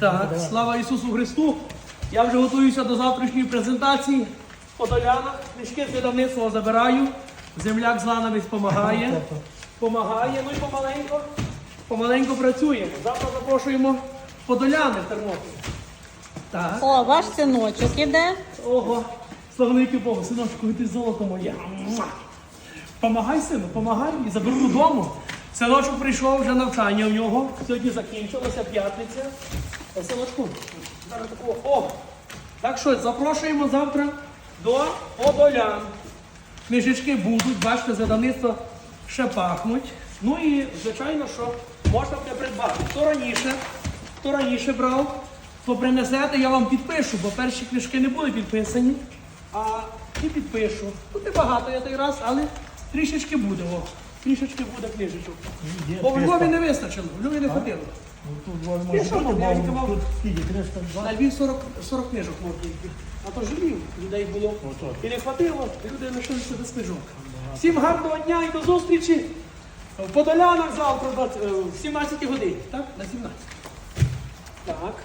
Так, слава Ісусу Христу. Я вже готуюся до завтрашньої презентації. Подоляна, книжки з видавництва забираю. Земляк з ланами допомагає. Помагає, ну і помаленько, помаленько працюємо. Завтра запрошуємо Подоляни в Тернопіль. Так. О, ваш синочок іде. Ого, славники Богу, синочку, ти золото моє. Помагай, сину, помагай і заберу додому. Синочок прийшов вже навчання в нього. Сьогодні закінчилася п'ятниця. Е, зараз такого. О! Так що запрошуємо завтра до Подолян. Книжечки будуть, бачите, задавництво ще пахнуть. Ну і, звичайно, що можна буде придбати. Хто раніше, хто раніше брав, то принесете, я вам підпишу, бо перші книжки не були підписані. А і підпишу. Тут не багато я той раз, але трішечки буде. О, трішечки буде книжечок. Бо в Львові не вистачило, в Львові не хватило. Тут може Ти що, бути, я відкривав? тут скільки, 302. На Львів 40, 40 книжок можна йти. А то жалів, людей було. І не хватило, і люди лишилися без книжок. Всім гарного дня і до зустрічі в Подолянах завтра, 20, е, в 17 годині. Так? На 17. Так.